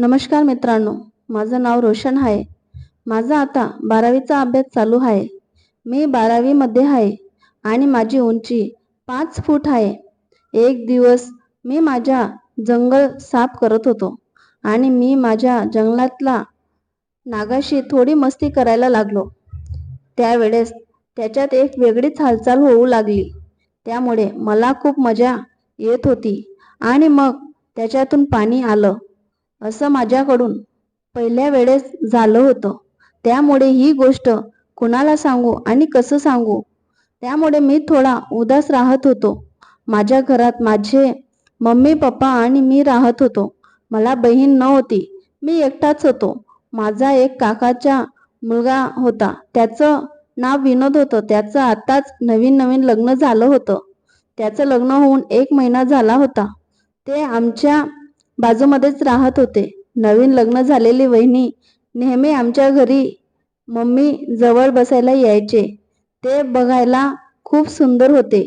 नमस्कार मित्रांनो माझं नाव रोशन आहे. माझा आता बारावीचा अभ्यास चालू आहे. मी बारावीमध्ये आहे आणि माझी उंची पाच फूट आहे. एक दिवस मी माझ्या जंगल साफ करत होतो आणि मी माझ्या जंगलातला नागाशी थोडी मस्ती करायला लागलो. त्यावेळेस त्याच्यात एक वेगळीच हालचाल होऊ लागली. त्यामुळे मला खूप मजा येत होती आणि मग त्याच्यातून पाणी आलं. असं माझ्याकडून पहिल्या वेळेस झालं होतं. त्यामुळे ही गोष्ट कुणाला सांगू आणि कसं सांगू? त्यामुळे मी थोडा उदास राहत होतो. माझ्या घरात माझे मम्मी पप्पा आणि मी राहत होतो. मला बहीण नव्हती. मी एकटाच होतो. माझा एक काकाचा मुलगा होता. त्याचं नाव विनोद होतं. त्याचं आत्ताच नवीन नवीन लग्न झालं होतं. त्याचं लग्न होऊन एक महिना झाला होता. ते आमच्या बाजूमध्येच राहत होते. नवीन लग्न झालेली वहिनी नेहमी आमच्या घरी मम्मी जवळ बसायला यायचे. ते बघायला खूप सुंदर होते.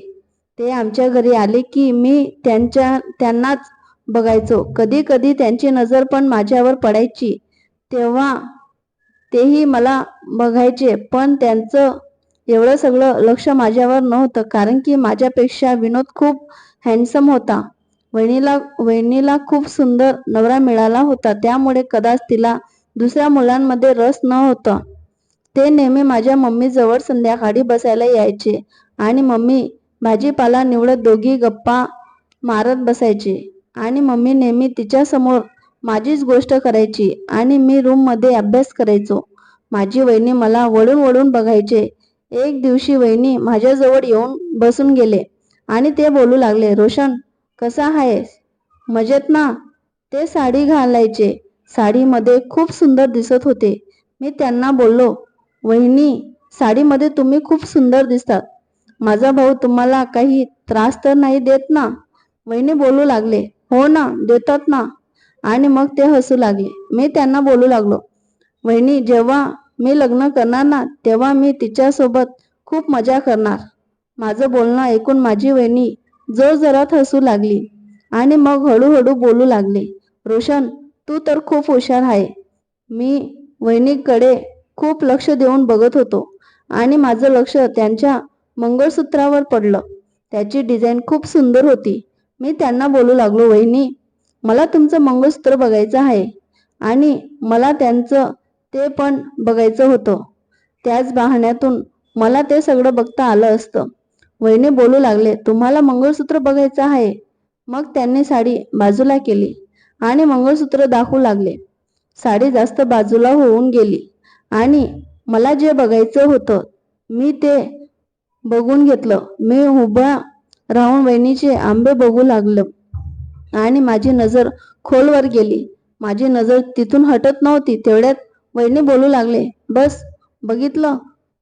ते आमच्या घरी आले की मी त्यांच्या त्यांनाच बघायचो. कधी कधी त्यांची नजर पण माझ्यावर पडायची. तेव्हा तेही मला बघायचे पण त्यांचं एवढं सगळं लक्ष माझ्यावर नव्हतं कारण की माझ्यापेक्षा विनोद खूप हँडसम होता. वहिनीला वहिनीला खूप सुंदर नवरा मिळाला होता. त्यामुळे कदाच तिला दुसऱ्या मुलांमध्ये रस न होता. ते नेहमी माझ्या मम्मी जवळ संध्याकाळी बसायला यायचे आणि मम्मी भाजीपाला निवडत दोघी गप्पा मारत बसायचे. आणि मम्मी नेहमी तिच्यासमोर माझीच गोष्ट करायची आणि मी रूममध्ये अभ्यास करायचो. माझी वहिनी मला वळून वळून बघायचे. एक दिवशी वहिनी माझ्याजवळ येऊन बसून गेले आणि ते बोलू लागले रोशन कसा आहेस? मजेत ना? ते साडी घालायचे. साडीमध्ये खूप सुंदर दिसत होते. मी त्यांना बोललो वहिनी साडीमध्ये तुम्ही खूप सुंदर दिसतात. माझा भाऊ तुम्हाला काही त्रास तर नाही देत ना? वहिनी बोलू लागले हो ना देतात ना. आणि मग ते हसू लागले. मी त्यांना बोलू लागलो वहिनी जेव्हा मी लग्न करणार ना तेव्हा मी तिच्यासोबत खूप मजा करणार. माझं बोलणं ऐकून माझी वहिनी जोर जरात हसू लागली आणि मग हळूहळू बोलू लागले रोशन तू तर खूप हुशार आहे. मी वहिनीकडे खूप लक्ष देऊन बघत होतो आणि माझं लक्ष त्यांच्या मंगळसूत्रावर पडलं. त्याची डिझाईन खूप सुंदर होती. मी त्यांना बोलू लागलो वहिनी मला तुमचं मंगळसूत्र बघायचं आहे आणि मला त्यांचं ते पण बघायचं होतं. त्याच बहाण्यातून मला ते सगळं बघता आलं असतं. वहिनी बोलू लागले तुम्हाला मंगळसूत्र बघायचं आहे. मग त्यांनी साडी बाजूला केली आणि मंगळसूत्र दाखवू लागले. साडी जास्त बाजूला होऊन गेली आणि मला जे बघायचं होतं मी ते बघून घेतलं. मी उभा राहून वहिनीचे आंबे बघू लागलं आणि माझी नजर खोलवर गेली. माझी नजर तिथून हटत नव्हती. तेवढ्यात वहिनी बोलू लागले बस बघितलं?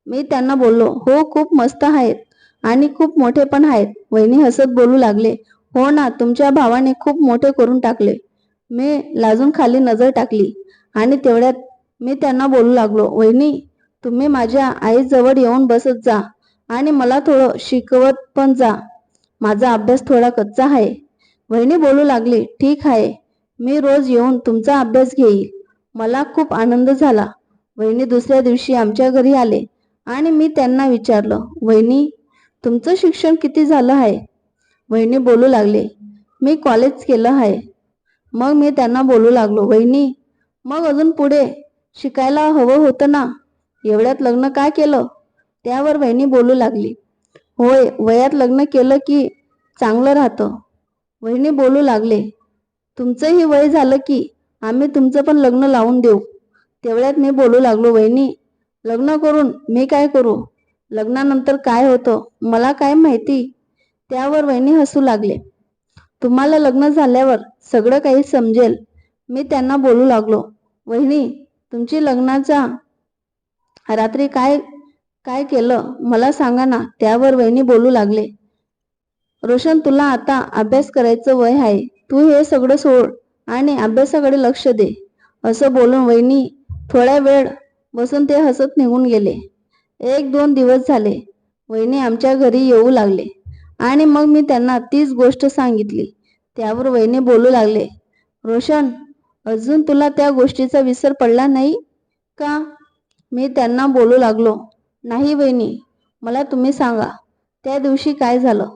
मी त्यांना बोललो हो खूप मस्त आहेत. आणि खूप मोठे पण आहेत. वहिनी हसत बोलू लागले. हो ना तुमच्या भावाने खूप मोठे करून टाकले. मी लाजून खाली नजर टाकली आणि तेवढ्यात मी त्यांना बोलू लागलो. वहिनी तुम्ही माझ्या आईजवळ येऊन बसत जा आणि मला थोडं शिकवत पण जा. माझा अभ्यास थोडा कच्चा आहे. वहिनी बोलू लागली ठीक आहे. मी रोज येऊन तुमचा अभ्यास घेईल. मला खूप आनंद झाला. वहिनी दुसऱ्या दिवशी आमच्या घरी आले आणि मी त्यांना विचारलं वहिनी तुमचं शिक्षण किती झालं आहे? वहिनी बोलू लागले. मी कॉलेज केलं आहे. मग मी त्यांना बोलू लागलो वहिनी मग अजून पुढे शिकायला हवं होतं ना? एवढ्यात लग्न काय केलं? त्यावर वहिनी बोलू लागली. होय वयात लग्न केलं की चांगलं राहतं. वहिनी बोलू लागले. तुमचंही वय झालं की आम्ही तुमचं पण लग्न लावून देऊ. तेवढ्यात मी बोलू लागलो वहिनी लग्न करून मी काय करू? लग्नानंतर काय होतं? मला काय माहिती? त्यावर वहिनी हसू लागले. तुम्हाला लग्न झाल्यावर सगळं काही समजेल. मी त्यांना बोलू लागलो. वहिनी तुमची लग्नाचा रात्री काय काय केलं? मला सांगा ना. त्यावर वहिनी बोलू लागले. रोशन तुला आता अभ्यास करायचं वय आहे. तू हे सगळं सोड आणि अभ्यासाकडे लक्ष दे. असं बोलून वहिनी थोड्या वेळ बसून ते हसत निघून गेले. एक दोन दिवस झाले. वहिनी आमच्या घरी येऊ लागले. आणि मग मी त्यांना तीच गोष्ट सांगितली. त्यावर वहिनी बोलू लागले रोशन अजून तुला त्या गोष्टीचा विसर पडला नाही का? मी त्यांना बोलू लागलो नाही वहिनी मला तुम्ही सांगा त्या दिवशी काय झालं?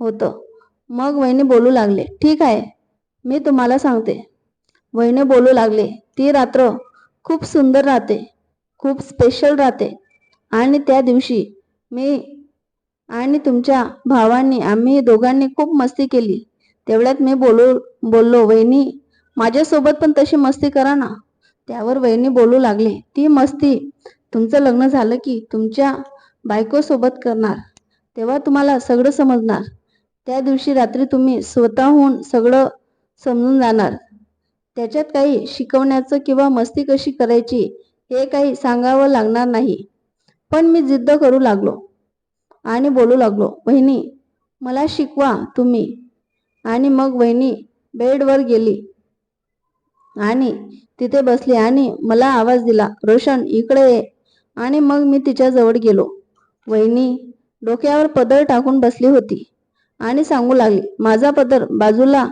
होतं. मग वहिनी बोलू लागले ठीक आहे मी तुम्हाला सांगते. वहिनी बोलू लागले ती रात्र खूप सुंदर राहते खूप स्पेशल राहते आणि त्या दिवशी मी आणि तुमच्या भावांनी आम्ही दोघांनी खूप मस्ती केली. तेवढ्यात मी बोलू बोललो वहिनी माझ्यासोबत पण तशी मस्ती करा ना. त्यावर वहिनी बोलू लागले ती मस्ती तुमचं लग्न झालं की तुमच्या बायकोसोबत करणार. तेव्हा तुम्हाला सगळं समजणार. त्या दिवशी रात्री तुम्ही स्वतःहून सगळं समजून जाणार. त्याच्यात काही शिकवण्याचं किंवा मस्ती कशी करायची हे काही सांगावं लागणार नाही. पण मी जिद्द करू लागलो आणि बोलू लागलो वहिनी मला शिकवा तुम्ही. आणि मग वहिनी बेडवर गेली आणि तिथे बसली आणि मला आवाज दिला रोशन इकडे ये. आणि मग मी तिच्याजवळ गेलो. वहिनी डोक्यावर पदर टाकून बसली होती आणि सांगू लागली माझा पदर बाजूला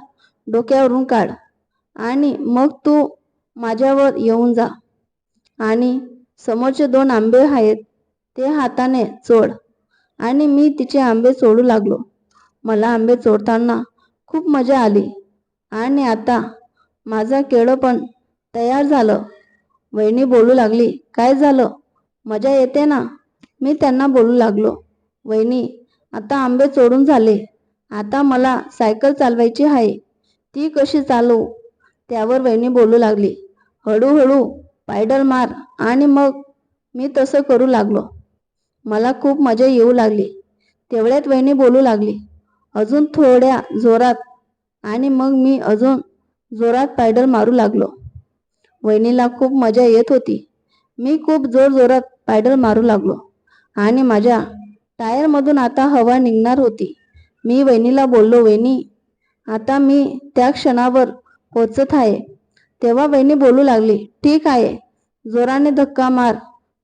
डोक्यावरून काढ आणि मग तू माझ्यावर येऊन जा आणि समोरचे दोन आंबे आहेत ते हाताने चोड आणि मी तिचे आंबे चोडू लागलो. मला आंबे चोडताना खूप मजा आली. आणि आता माझं केळं पण तयार झालं. वहिनी बोलू लागली काय झालं? मजा येते ना? मी त्यांना बोलू लागलो. वहिनी आता आंबे चोडून झाले. आता मला सायकल चालवायची आहे. ती कशी चालवू? त्यावर वहिनी बोलू लागली. हळूहळू पायडल मार आणि मग मी तसं करू लागलो. मला खूप मजा येऊ लागली. तेवढ्यात वहिनी बोलू लागली अजून थोड्या जोरात आणि मग मी अजून जोरात पायडल मारू लागलो. वहिनीला खूप मजा येत होती. मी खूप जोर जोरात पायडल मारू लागलो आणि माझ्या टायरमधून आता हवा निघणार होती. मी वहिनीला बोललो वहिनी आता मी त्या क्षणावर पोचत आहे. तेव्हा वहिनी बोलू लागली ठीक आहे जोराने धक्का मार.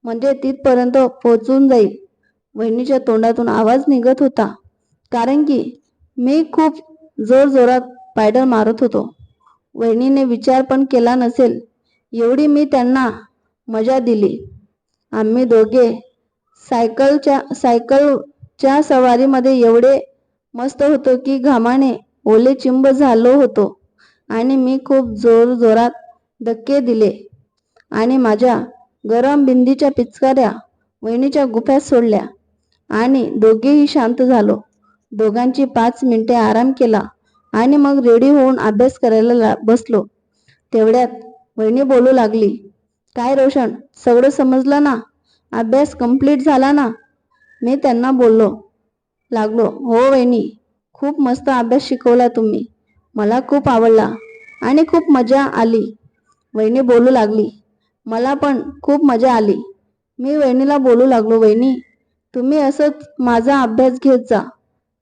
म्हणजे तिथपर्यंत पोचून जाईल. वहिनीच्या तोंडातून आवाज निघत होता. कारण की मी खूप जोर जोरात पायडल मारत होतो. वहिनीने विचार पण केला नसेल. एवढी मी त्यांना मजा दिली. आम्ही दोघे सायकलच्या सायकलच्या सवारीमध्ये एवढे मस्त होतो की घामाने ओले चिंब झालो होतो. आणि मी खूप जोर जोरात धक्के दिले. आणि माझ्या गरम बिंदीच्या पिचकाऱ्या वहिनीच्या गुफ्यात सोडल्या आणि दोघेही शांत झालो. दोघांची पाच मिनिटे आराम केला आणि मग रेडी होऊन अभ्यास करायला ला- बसलो. तेवढ्यात वहिनी बोलू लागली काय रोशन सगळं समजलं ना? अभ्यास कंप्लीट झाला ना? मी त्यांना बोललो लागलो हो वहिनी खूप मस्त अभ्यास शिकवला तुम्ही. मला खूप आवडला आणि खूप मजा आली. वहिनी बोलू लागली मला पण खूप मजा आली. मी वहिनीला बोलू लागलो वहिनी तुम्ही असंच माझा अभ्यास घेत जा.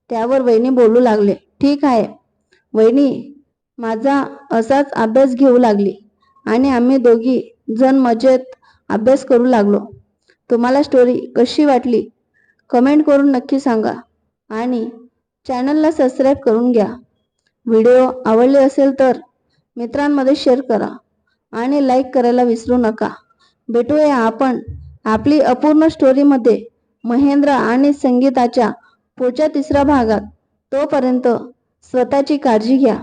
त्यावर वहिनी बोलू लागले ठीक आहे. वहिनी माझा असाच अभ्यास घेऊ लागली आणि आम्ही दोघी जण मजेत अभ्यास करू लागलो. तुम्हाला स्टोरी कशी वाटली? कमेंट करून नक्की सांगा आणि चॅनलला सबस्क्राईब करून घ्या. व्हिडिओ आवडले असेल तर मित्रांमध्ये शेअर करा. आणि लाईक करायला विसरू नका. भेटूया आपण आपली अपूर्ण स्टोरीमध्ये महेंद्र आणि संगीताच्या पुढच्या तिसऱ्या भागात. तोपर्यंत स्वतःची काळजी घ्या.